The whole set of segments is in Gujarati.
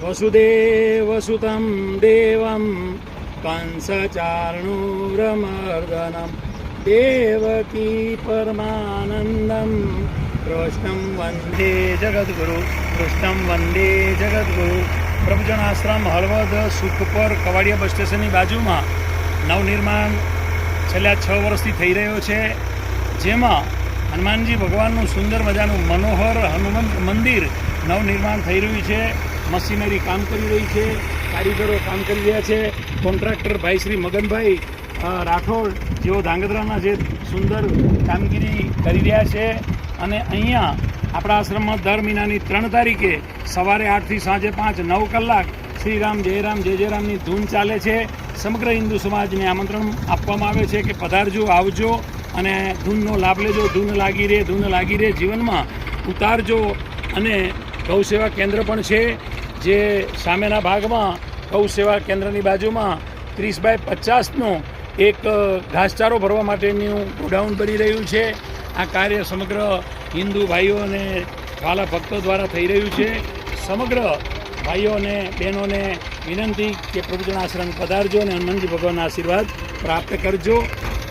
વસુદેવસુતમ દેવમ કંસચાર્ણુરમર્દનમ દેવકી પરમાનંદમ કૃષ્ણમ વંદે જગદગુરુ કૃષ્ણમ વંદે જગદગુરુ પ્રભુજન આશ્રમ હળવદ સુખપર કવાડિયા બસ સ્ટેશનની બાજુમાં નવનિર્માણ છેલ્લા છ વર્ષથી થઈ રહ્યો છે, જેમાં હનુમાનજી ભગવાનનું સુંદર મજાનું મનોહર હનુમંત મંદિર નવનિર્માણ થઈ રહ્યું છે. મશીનરી કામ કરી રહી છે, કારીગરો કામ કરી રહ્યા છે. કોન્ટ્રાક્ટર ભાઈ શ્રી મગનભાઈ રાઠોડ જેઓ ધાંગધ્રાના જે સુંદર કામગીરી કરી રહ્યા છે અને અહીંયા આપણા આશ્રમમાં દર મહિનાની ત્રણ તારીખે સવારે આઠથી સાંજે પાંચ, નવ કલાક શ્રી રામ જય રામ જય જય રામની ધૂન ચાલે છે. સમગ્ર હિન્દુ સમાજને આમંત્રણ આપવામાં આવે છે કે પધારજો, આવજો અને ધૂનનો લાભ લેજો. ધૂન લાગી રહે ધૂન લાગી રહે જીવનમાં. ઉતારજો અને ગૌ સેવા કેન્દ્ર પણ છે. જે સામેના ભાગમાં ગૌ સેવા કેન્દ્રની બાજુમાં ત્રીસ બાય પચાસનો એક ઘાસચારો ભરવા માટેનું ગોડાઉન બની રહ્યું છે. આ કાર્ય સમગ્ર હિન્દુ ભાઈઓ અને વાલા ભક્તો દ્વારા થઈ રહ્યું છે. સમગ્ર ભાઈઓ અને બહેનોને વિનંતી કે પ્રભુજન આશ્રમ પધારજો અને હનુમાનજી ભગવાનના આશીર્વાદ પ્રાપ્ત કરજો.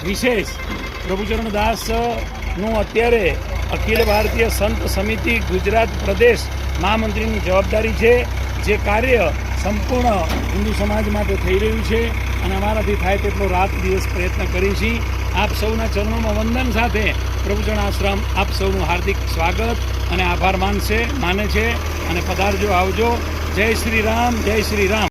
વિશેષ પ્રભુચરણ દાસનું અત્યારે અખિલ ભારતીય સંત સમિતિ ગુજરાત પ્રદેશ મહામંત્રીની જવાબદારી છે. જે કાર્ય સંપૂર્ણ હિન્દુ સમાજ માટે થઈ રહ્યું છે અને અમારાથી થાય તેટલો રાત દિવસ પ્રયત્ન કરી છીએ આપ સૌના ચરણોમાં વંદન સાથે પ્રભુચરણ આશ્રમ, આપ સૌનું હાર્દિક સ્વાગત અને આભાર માનશે, માને છે. અને પધારજો, આવજો. જય શ્રી રામ, જય શ્રી રામ.